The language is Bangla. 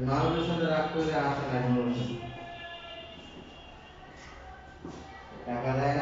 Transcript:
মাহবুবের সাথে রাগ করে আসে না কোনো টাকা দেয়